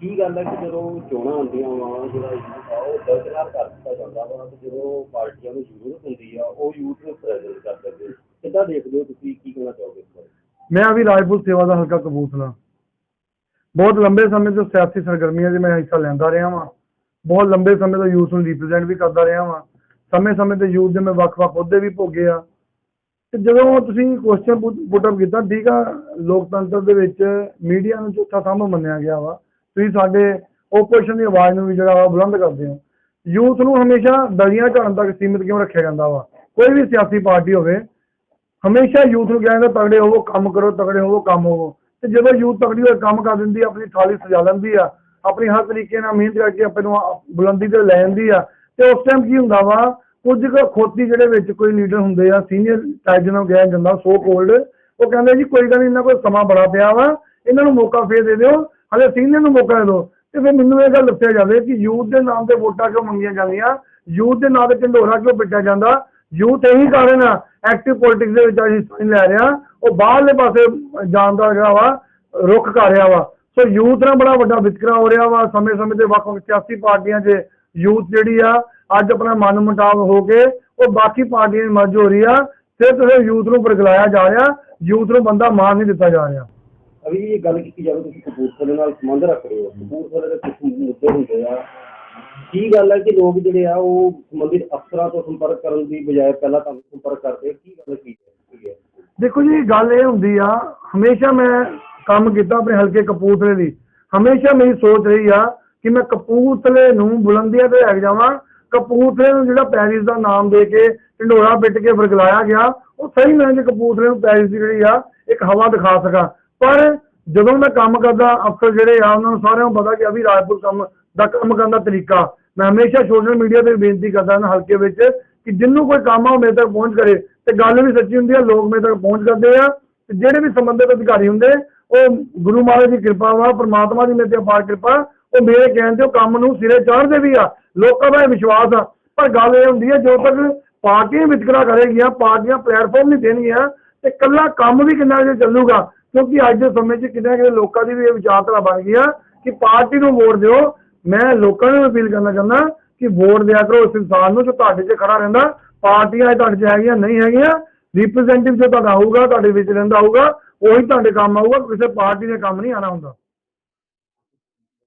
ਕੀ ਗੱਲ ਹੈ ਕਿ ਜਦੋਂ ਚੋਣਾਂ ਹੁੰਦੀਆਂ ਵਾ, ਜਿਹੜਾ ਯੂਥ ਆ, ਉਹ ਦਰਜਨਾਰ ਕਰ ਦਿੱਤਾ ਜਾਂਦਾ ਵਾ ਤੇ ਜਦੋਂ ਪਾਰਟੀਆਂ ਨੂੰ ਜ਼ਰੂਰਤ ਹੁੰਦੀ ਆ, ਉਹ ਯੂਥ ਨੂੰ ਪ੍ਰੈਜ਼ੈਂਟ ਕਰ ਦਿੰਦੇ ਕਿੱਦਾਂ ਦੇਖਦੇ ਹੋ ਤੁਸੀਂ? ਕੀ ਕਹਿਣਾ ਚਾਹੋਗੇ ਇਸ ਬਾਰੇ? ਮੈਂ ਅਭੀ ਰਾਜਪੂਤ ਸੇਵਾ ਦਾ ਹਲਕਾ ਕਬੂਤਲਾ ਬਹੁਤ ਲੰਬੇ ਸਮੇਂ ਤੋਂ ਸਿਆਸੀ ਸਰਗਰਮੀਆਂ 'ਚ ਮੈਂ ਹਿੱਸਾ ਲੈਂਦਾ ਰਿਹਾ ਵਾਂ। ਬਹੁਤ ਲੰਬੇ ਸਮੇਂ ਤੋਂ ਯੂਥ ਨੂੰ ਰਿਪਰੈਜ਼ੈਂਟ ਵੀ ਕਰਦਾ ਰਿਹਾ ਵਾਂ। ਸਮੇਂ-ਸਮੇਂ ਤੇ ਯੂਥ ਦੇ ਮੈਂ ਵੱਖ-ਵੱਖ ਅਹੁਦੇ ਵੀ ਭੋਗੇ ਆ। ਤੇ ਜਦੋਂ ਤੁਸੀਂ ਕੁਐਸਚਨ ਪੁੱਟ ਅਪ ਕੀਤਾ ਠੀਕ ਆ, ਲੋਕਤੰਤਰ ਦੇ ਵਿੱਚ ਮੀਡੀਆ ਨੂੰ ਚੌਥਾ ਥੰਮ ਮੰਨਿਆ ਗਿਆ ਵਾ ਤੁਸੀਂ ਸਾਡੇ ਓਪੋਜੀਸ਼ਨ ਦੀ ਆਵਾਜ਼ ਨੂੰ ਵੀ ਜਿਹੜਾ ਵਾ ਬੁਲੰਦ ਕਰਦੇ ਹੋ। ਯੂਥ ਨੂੰ ਹਮੇਸ਼ਾ ਦਲੀਆਂ ਝਾੜਨ ਤੱਕ ਸੀਮਿਤ ਕਿਉਂ ਰੱਖਿਆ ਜਾਂਦਾ ਵਾ? ਕੋਈ ਵੀ ਸਿਆਸੀ ਪਾਰਟੀ ਹੋਵੇ, ਹਮੇਸ਼ਾ ਯੂਥ ਨੂੰ ਕਹਿੰਦਾ ਤਗੜੇ ਹੋਵੋ, ਕੰਮ ਕਰੋ, ਤਗੜੇ ਹੋਵੋ, ਕੰਮ ਹੋਵੋ। ਤੇ ਜਦੋਂ ਯੂਥ ਤਗੜੀ ਹੋਏ, ਕੰਮ ਕਰ ਦਿੰਦੀ ਆ, ਆਪਣੀ ਥਾਲੀ ਸਜਾ ਲੈਂਦੀ ਆ, ਆਪਣੀ ਹਰ ਤਰੀਕੇ ਨਾਲ ਮਿਹਨਤ ਕਰਕੇ ਆਪਣੇ ਨੂੰ ਬੁਲੰਦੀ ਤੇ ਲੈ ਜਾਂਦੀ ਆ। ਤੇ ਉਸ ਟਾਈਮ ਕੀ ਹੁੰਦਾ ਵਾ? ਕੁਝ ਕੁ ਖੋਤੀ ਜਿਹੜੇ ਵਿੱਚ ਕੋਈ ਲੀਡਰ ਹੁੰਦੇ ਆ ਸੀਨੀਅਰ ਟਾਈਪ ਜਿਹਨਾਂ ਨੂੰ ਜਾਂਦਾ ਸੋ ਕੋਲਡ ਉਹ ਕਹਿੰਦੇ ਜੀ ਕੋਈ ਗੱਲ ਨਹੀਂ ਇਹਨਾਂ ਕੋਲ ਸਮਾਂ ਬੜਾ ਪਿਆ ਵਾ, ਇਹਨਾਂ ਨੂੰ ਮੌਕਾ ਫੇਰ ਦੇ ਦਿਓ। ਹਲੇ ਸੀਨੀਅਰ ਨੂੰ ਮੌਕਾ ਦੇ ਦਿਓ। ਤੇ ਫਿਰ ਮੈਨੂੰ ਇਹ ਗੱਲ ਦੱਸਿਆ ਜਾਵੇ ਕਿ ਯੂਥ ਦੇ ਨਾਮ ਤੇ ਵੋਟਾਂ ਕਿਉਂ ਮੰਗੀਆਂ ਜਾਂਦੀਆਂ? ਯੂਥ ਦੇ ਨਾਂ ਤੇ ਢੰਡੋਰਾ ਕਿਉਂ ਪਿੱਟਿਆ ਜਾਂਦਾ? ਯੂਥ ਇਹੀ ਕਾਰਨ ਆ ਐਕਟਿਵ ਪੋਲਿਟਿਕਸ ਦੇ ਵਿੱਚ ਅਸੀਂ ਹਿੱਸਾ ਨਹੀਂ ਲੈ ਰਿਹਾ ਉਹ ਬਾਹਰਲੇ ਪਾਸੇ ਜਾਣ ਦਾ ਜਿਹੜਾ ਵਾ, ਰੁੱਖ ਕਰ ਰਿਹਾ ਵਾ। ਸੋ ਯੂਥ ਨਾਲ ਬੜਾ ਵੱਡਾ ਵਿਤਕਰਾ ਹੋ ਰਿਹਾ ਵਾ। ਸਮੇਂ-ਸਮੇਂ ਤੇ ਵੱਖ-ਵੱਖ ਸਿਆਸੀ ਪਾਰਟੀਆਂ 'ਚ ਯੂਥ ਜਿਹੜੀ ਆ, ਅੱਜ ਆਪਣਾ ਮਨ ਮੁਟਾਵ ਹੋ ਕੇ ਉਹ ਬਾਕੀ ਪਾਰਟੀਆਂ ਦੀ ਮਰਜ਼ ਹੋ ਰਹੀ ਆ। ਸਿਰਫ ਤੇ ਯੂਥ ਨੂੰ ਬਰਗਲਾਇਆ ਜਾ ਰਿਹਾ। ਯੂਥ ਨੂੰ ਬੰਦਾ ਮਾਰ ਨਹੀਂ ਦਿੱਤਾ ਜਾ ਰਿਹਾ। ਅਭੀ ਇਹ ਗੱਲ ਕੀਤੀ ਜਾਵੇ, ਤੁਸੀਂ ਕਪੂਰਥਲੇ ਨਾਲ ਸੰਬੰਧ ਰੱਖਦੇ ਹੋ। ਕਪੂਰਥਲੇ ਦੇ ਕੁਝ ਮੁੱਦੇ ਹੁੰਦੇ ਆ। ਕੀ ਗੱਲ ਹੈ ਕਿ ਲੋਕ ਜਿਹੜੇ ਆ, ਉਹ ਸੰਬੰਧਿਤ ਅਫਸਰਾਂ ਤੋਂ ਸੰਪਰਕ ਕਰਨ ਦੀ ਬਜਾਏ ਪਹਿਲਾਂ ਤੁਹਾਨੂੰ ਸੰਪਰਕ ਕਰਦੇ ਆ। ਕੀ ਗੱਲ ਕੀ ਹੈ? ਦੇਖੋ ਜੀ, ਗੱਲ ਇਹ ਹੁੰਦੀ ਆ, ਹਮੇਸ਼ਾ ਮੈਂ ਕੰਮ ਕੀਤਾ ਆਪਣੇ ਹਲਕੇ ਕਪੂਰਥਲੇ ਦੀ। ਹਮੇਸ਼ਾ ਮੇਰੀ ਸੋਚ ਰਹੀ ਆ ਕਿ ਮੈਂ ਕਪੂਰਥਲੇ ਨੂੰ ਬੁਲੰਦੀਆਂ ਤੇ ਲੈ ਕੇ ਜਾਵਾਂ। ਕਪੂਰਥਲੇ ਨੂੰ ਜਿਹੜਾ ਪੈਰਿਸ ਦਾ ਨਾਮ ਦੇ ਕੇ ਢਿੰਡੋਰਾ ਪਿੱਟ ਕੇ ਵਰਗਲਾਇਆ ਗਿਆ, ਉਹ ਸਹੀ ਮੈਂ ਜੇ ਕਪੂਰਥਲੇ ਨੂੰ ਪੈਰਿਸ ਦੀ ਜਿਹੜੀ ਆ, ਇੱਕ ਹਵਾ ਦਿਖਾ ਸਕਾਂ। ਪਰ ਜਦੋਂ ਮੈਂ ਕੰਮ ਕਰਦਾ, ਅਫਸਰ ਜਿਹੜੇ ਆ, ਉਹਨਾਂ ਨੂੰ ਸਾਰਿਆਂ ਨੂੰ ਪਤਾ ਕਿ ਅਭੀ ਰਾਜਪੂਤ ਕੰਮ ਦਾ ਕੰਮ ਕਰਨ ਦਾ ਤਰੀਕਾ। ਮੈਂ ਹਮੇਸ਼ਾ ਸੋਸ਼ਲ ਮੀਡੀਆ ਤੇ ਬੇਨਤੀ ਕਰਦਾ ਹਾਂ ਹਲਕੇ ਵਿੱਚ ਕਿ ਜਿੰਨੂੰ ਕੋਈ ਕੰਮ ਆ, ਉਹ ਮੇਰੇ ਤੱਕ ਪਹੁੰਚ ਕਰੇ। ਤੇ ਗੱਲ ਵੀ ਸੱਚੀ ਹੁੰਦੀ ਆ, ਲੋਕ ਮੇਰੇ ਤੱਕ ਪਹੁੰਚ ਕਰਦੇ ਆ। ਤੇ ਜਿਹੜੇ ਵੀ ਸੰਬੰਧਿਤ ਅਧਿਕਾਰੀ ਹੁੰਦੇ, ਉਹ ਗੁਰੂ ਮਹਾਰਾਜ ਦੀ ਕਿਰਪਾ ਵਾ, ਪ੍ਰਮਾਤਮਾ ਦੀ ਮੇਰੇ ਤੇ ਅਪਾਰ ਕਿਰਪਾ, ਉਹ ਮੇਰੇ ਕਹਿਣ ਤੇ ਉਹ ਕੰਮ ਨੂੰ ਸਿਰੇ ਚਾੜਦੇ ਵੀ ਆ। ਲੋਕਾਂ ਦਾ ਇਹ ਵਿਸ਼ਵਾਸ ਆ। ਪਰ ਗੱਲ ਇਹ ਹੁੰਦੀ ਹੈ ਜਦੋਂ ਤੱਕ ਪਾਰਟੀਆਂ ਵਿਤਕਰਾ ਕਰੇਗੀਆਂ, ਪਾਰਟੀਆਂ ਪਲੇਟਫਾਰਮ ਨਹੀਂ ਦੇਣਗੀਆਂ, ਤੇ ਕੱਲਾ ਕੰਮ ਵੀ ਕਿੰਨਾ ਜੇ ਚੱਲੂਗਾ? ਕਿਉਂਕਿ ਅੱਜ ਦੇ ਸਮੇਂ 'ਚ ਕਿਤੇ ਨਾ ਕਿਤੇ ਲੋਕਾਂ ਦੀ ਵੀ ਇਹ ਵਿਚਾਰਧਾਰਾ ਬਣ ਗਈ ਆ ਕਿ ਪਾਰਟੀ ਨੂੰ ਵੋਟ ਦਿਓ। ਮੈਂ ਲੋਕਾਂ ਨੂੰ ਅਪੀਲ ਕਰਨਾ ਚਾਹੁੰਦਾ ਕਿ ਵੋਟ ਦਿਆ ਕਰੋ ਉਸ ਇਨਸਾਨ ਨੂੰ ਜੋ ਤੁਹਾਡੇ 'ਚ ਖੜਾ ਰਹਿੰਦਾ। ਪਾਰਟੀਆਂ ਇਹ ਤੁਹਾਡੇ 'ਚ ਹੈਗੀਆਂ, ਨਹੀਂ ਹੈਗੀਆਂ ਰਿਪਰੈਜ਼ੈਂਟੇਟਿਵ ਜੋ ਤੁਹਾਡਾ ਹੋਊਗਾ ਤੁਹਾਡੇ ਵਿੱਚ ਰਹਿੰਦਾ ਹੋਊਗਾ ਉਹੀ ਤੁਹਾਡੇ ਕੰਮ ਆਊਗਾ, ਕਿਸੇ ਪਾਰਟੀ ਦੇ ਕੰਮ ਨਹੀਂ ਆਣਾ ਹੁੰਦਾ।